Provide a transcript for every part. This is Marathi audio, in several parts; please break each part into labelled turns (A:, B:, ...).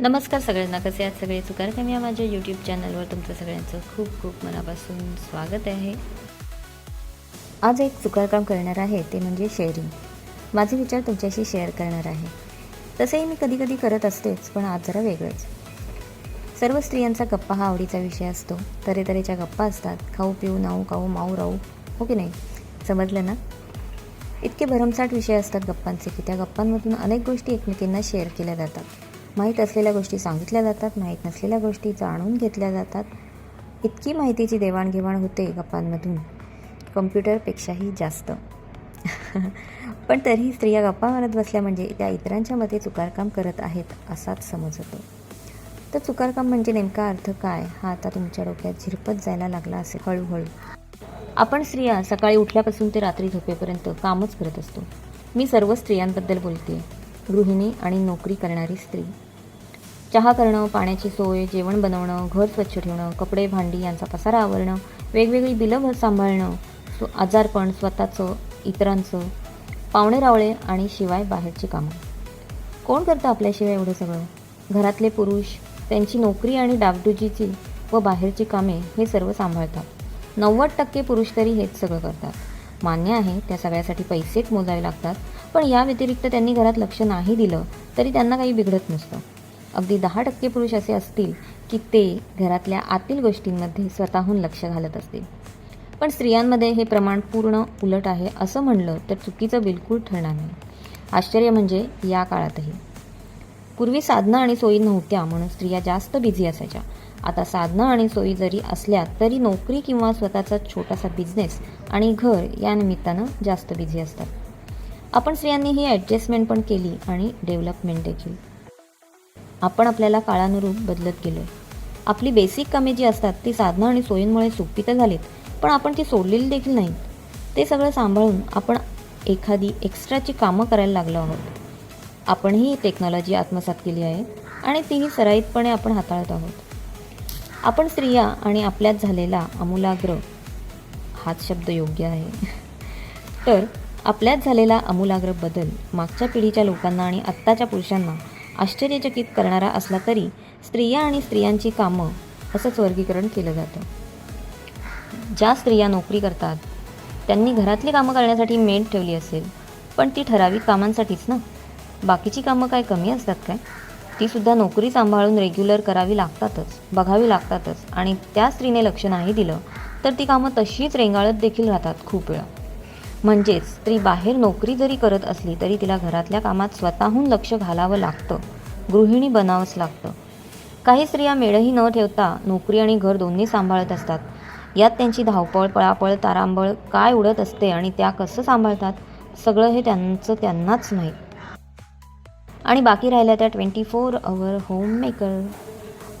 A: नमस्कार सगळ्यांना कसे आहात सगळे? सुकारकाम या माझ्या यूट्यूब चॅनलवर तुमचं सगळ्यांचं खूप खूप मनापासून स्वागत आहे. आज एक चुकारकाम करणार आहे ते म्हणजे शेअरिंग माझे विचार तुमच्याशी शेअर करणार आहे. तसेही मी कधी कधी करत असतेच पण आज जरा वेगळंच. सर्व स्त्रियांचा गप्पा हा आवडीचा विषय असतो. तऱ्हेतऱ्हेच्या गप्पा असतात. खाऊ पिऊ नाऊ खाऊ माऊ राहू हो की नाही? समजलं ना? इतके भरमसाठ विषय असतात गप्पांचे की त्या गप्पांमधून अनेक गोष्टी एकमेकींना शेअर केल्या जातात. माहीत असलेल्या गोष्टी सांगितल्या जातात माहीत नसलेल्या गोष्टी जाणून घेतल्या जातात. इतकी माहितीची देवाणघेवाण होते गप्पांमधून. कम्प्युटरपेक्षाही जास्त. पण तरीही स्त्रिया गप्पा मारत बसल्या म्हणजे त्या इतरांच्या मते चुकारकाम करत आहेत असाच समज होतो. तर चुकारकाम म्हणजे नेमका अर्थ काय? हा आता तुमच्या डोक्यात झिरपत जायला लागला असेल हळूहळू. आपण स्त्रिया सकाळी उठल्यापासून ते रात्री झोपेपर्यंत कामच करत असतो. मी सर्व स्त्रियांबद्दल बोलते गृहिणी आणि नोकरी करणारी स्त्री. चहा करणं पाण्याची सोय जेवण बनवणं घर स्वच्छ ठेवणं कपडे भांडी यांचा पसारा आवरणं वेगवेगळी बिलं सांभाळणं स्व आजारपण स्वतःचं इतरांचं पाहुणे रावळे आणि शिवाय बाहेरची कामं. कोण करतं आपल्याशिवाय एवढं सगळं? घरातले पुरुष त्यांची नोकरी आणि डागडुजीची व बाहेरची कामे हे सर्व सांभाळतात. नव्वद टक्के पुरुष तरी हेच सगळं करतात. मान्य आहे त्या सगळ्यासाठी पैसेच मोजावे लागतात पण या व्यतिरिक्त त्यांनी घरात लक्ष नाही दिलं तरी त्यांना काही बिघडत नसतं. अगदी दहा टक्के पुरुष असे असतील की ते घरातल्या आतील गोष्टींमध्ये स्वतःहून लक्ष घालत असतील. पण स्त्रियांमध्ये हे प्रमाण पूर्ण उलट आहे असं म्हणलं तर चुकीचं बिलकुल ठरणार नाही. आश्चर्य म्हणजे या काळातही. पूर्वी साधनं आणि सोयी नव्हत्या म्हणून स्त्रिया जास्त बिझी असायच्या. आता साधनं आणि सोयी जरी असल्या तरी नोकरी किंवा स्वतःचा छोटासा बिझनेस आणि घर या निमित्तानं जास्त बिझी असतात. आपण स्त्रियांनी ही ॲडजस्टमेंट पण केली आणि डेव्हलपमेंट देखील. आपण आपल्याला काळानुरूप बदलत गेलो आहे आपली बेसिक कामे जी असतात ती साधनं आणि सोयींमुळे सोपी तर झालीत पण आपण ती सोडलेली देखील नाहीत. ते सगळं सांभाळून आपण एखादी एक्स्ट्राची कामं करायला लागलो आहोत. आपणही टेक्नॉलॉजी आत्मसात केली आहे आणि तीही सराईतपणे आपण हाताळत आहोत. आपण स्त्रिया आणि आपल्यात झालेला आमूलाग्र हाच शब्द योग्य आहे. तर आपल्यात झालेला आमूलाग्र बदल मागच्या पिढीच्या लोकांना आणि आत्ताच्या पुरुषांना आश्चर्यचकित करणारा असला तरी स्त्रिया आणि स्त्रियांची कामं असंच वर्गीकरण केलं जातं. ज्या स्त्रिया नोकरी करतात त्यांनी घरातली कामं करण्यासाठी मेड ठेवली असेल पण ती ठराविक कामांसाठीच ना? बाकीची कामं काय कमी असतात काय? तीसुद्धा नोकरी सांभाळून रेग्युलर करावी लागतातच बघावी लागतातच आणि त्या स्त्रीने लक्ष नाही दिलं तर ती कामं तशीच रेंगाळत देखील राहतात खूप वेळा. म्हणजेच स्त्री बाहेर नोकरी जरी करत असली तरी तिला घरातल्या कामात स्वतःहून लक्ष घालावं लागतं. गृहिणी बनावंच लागतं. काही स्त्रिया मेळही न ठेवता नोकरी आणि घर दोन्ही सांभाळत असतात. यात त्यांची धावपळ पळापळ तारांबळ काय उडत असते आणि त्या कसं सांभाळतात? सगळं हे त्यांचं त्यांनाच माहीत. आणि बाकी राहिल्या त्या twenty four hour home maker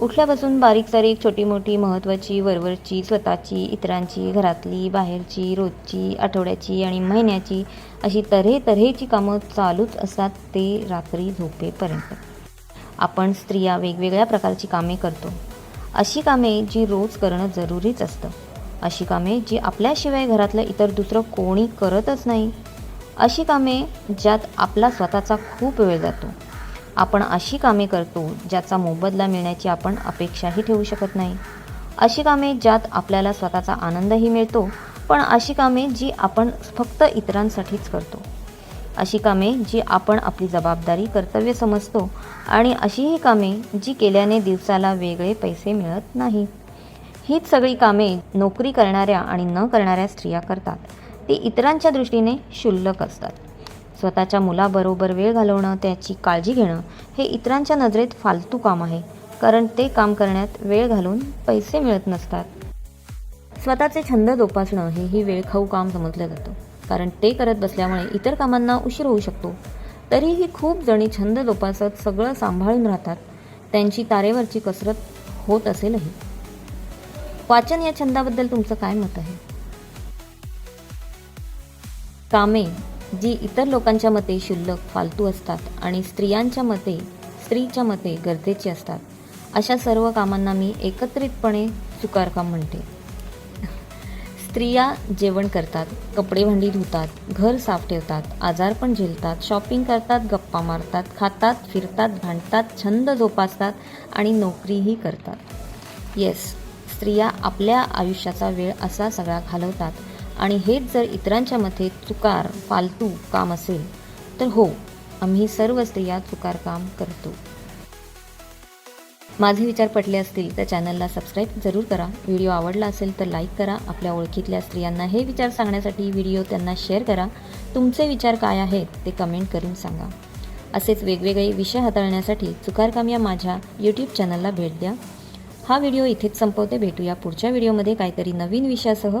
A: उठल्यापासून बारीक सारीक छोटी मोठी महत्त्वाची वरवरची स्वतःची इतरांची घरातली बाहेरची रोजची आठवड्याची आणि महिन्याची अशी तऱ्हे तऱ्हेची कामं चालूच असतात ते रात्री झोपेपर्यंत. आपण स्त्रिया वेगवेगळ्या प्रकारची कामे करतो. अशी कामे जी रोज करणं जरुरीच असतं. अशी कामे जी आपल्याशिवाय घरातलं इतर दुसरं कोणी करतच नाही. अशी कामे ज्यात आपला स्वतःचा खूप वेळ जातो. आपण अशी कामे करतो ज्याचा मोबदला मिळण्याची आपण अपेक्षाही ठेवू शकत नाही. अशी कामे ज्यात आपल्याला स्वतःचा आनंदही मिळतो पण अशी कामे जी आपण फक्त इतरांसाठीच करतो. अशी कामे जी आपण आपली जबाबदारी कर्तव्य समजतो आणि अशीही कामे जी केल्याने दिवसाला वेगळे पैसे मिळत नाही. हीच सगळी कामे नोकरी करणाऱ्या आणि न करणाऱ्या स्त्रिया करतात. ती इतरांच्या दृष्टीने क्षुल्लक असतात. स्वतःच्या मुलाबरोबर वेळ घालवणं त्याची काळजी घेणं हे इतरांच्या नजरेत फालतू काम आहे. कारण ते काम करण्यात वेळ घालून पैसे मिळत नसतात. स्वतःचे छंद जोपासणं हेही वेळखाऊ काम समजलं जातं. कारण ते करत बसल्यामुळे इतर कामांना उशीर होऊ शकतो. तरीही खूप जणी छंद जोपासत सगळं सांभाळून राहतात. त्यांची तारेवरची कसरत होत असेलही. वाचन या छंदाबद्दल तुमचं काय मत आहे? कामे जी इतर लोकांच्या मते शुल्लक फालतू असतात आणि स्त्रियांच्या मते स्त्रीच्या मते गरजेची असतात अशा सर्व कामांना मी एकत्रितपणे सुकारकाम म्हणते. स्त्रिया जेवण करतात कपडे भांडी धुतात घर साफ ठेवतात आजारपण झेलतात शॉपिंग करतात गप्पा मारतात खातात फिरतात भांडतात छंद जोपासतात आणि नोकरीही करतात. येस स्त्रिया आपल्या आयुष्याचा वेळ असा सगळा घालवतात आणि हेच जर इतरांच्या मते चुकार फालतू काम असेल तर हो आम्ही सर्व स्त्रिया चुकार काम करतो. माझे विचार पटले असतील तर चॅनलला सबस्क्राईब जरूर करा. व्हिडिओ आवडला असेल तर लाईक करा. आपल्या ओळखीतल्या स्त्रियांना हे विचार सांगण्यासाठी व्हिडिओ त्यांना शेअर करा. तुमचे विचार काय आहेत ते कमेंट करून सांगा. असेच वेगवेगळे विषय हाताळण्यासाठी चुकारकाम या माझ्या यूट्यूब चॅनलला भेट द्या. हा व्हिडिओ इथेच संपवते. भेटूया पुढच्या व्हिडिओमध्ये काहीतरी नवीन विषयासह.